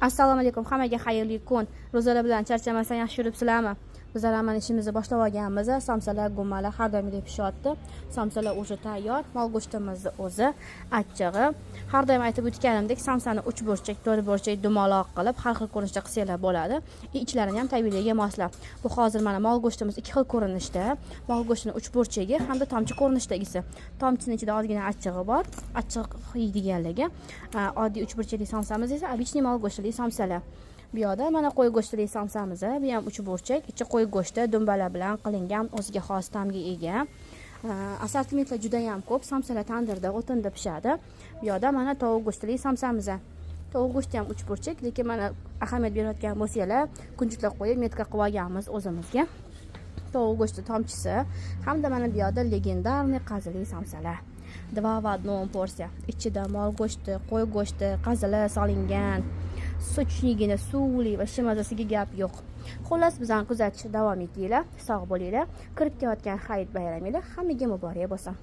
assalomu alaykum. Hammaga xayrli kun. Ro'zalar bilan charchamasdan yaxshi yuribsizlarmi? bizlar ham mana ishimizni boshlab olganmiz samsalar gummalar har doimgidek pishyapti samsalar уже tayyor mol go'shtimizni o'zi achchig'i har doim aytib o'tganimdek samsani uch burchak to'rt burchak dumaloq qilib har xil ko'rinishda qilsanglar bo'ladi и ichlarini ham tabiiyligiga moslab bu hozir mana mol go'shtimiz ikki xil ko'rinishda mol go'shtini uch burchagi hamda tomchi ko'rinishdagisi tomchini ichida ozgina achchig'i bor achchiq yeydiganligi A, oddiy uch burchakli somsamiz esa обычный mol go'shtli somsalar bu yoqda mana qo'y go'shtli somsamiz bu ham uch burchak ichi qo'y go'shti dumbalar bilan qilingan o'ziga xos ta'mga ega A, assortimentlar juda yam ko'p somsalar tandirda o'tinda pishadi bu yoqda mana tovuq go'shtli somsamiz tovuq go'shti ham uch burchak lekin mana ahamiyat berayotgan bo'lsanglar kunjutlar qo'yib metka qilib olganmiz o'zimizga tovuq go'shti tomchisi hamda mana bu yoqda legendarniy qazili samsalar два в одном porsiya ichida mol go'shti qo'y go'shti qazili solingan Sochligini suvli va shimazasiga gap yo'q. Xullas bizani kuzatishda davom etinglar sog' bo'linglar. Kirib kelayotgan hayit bayramingiz hammaga muborak bo'lsin.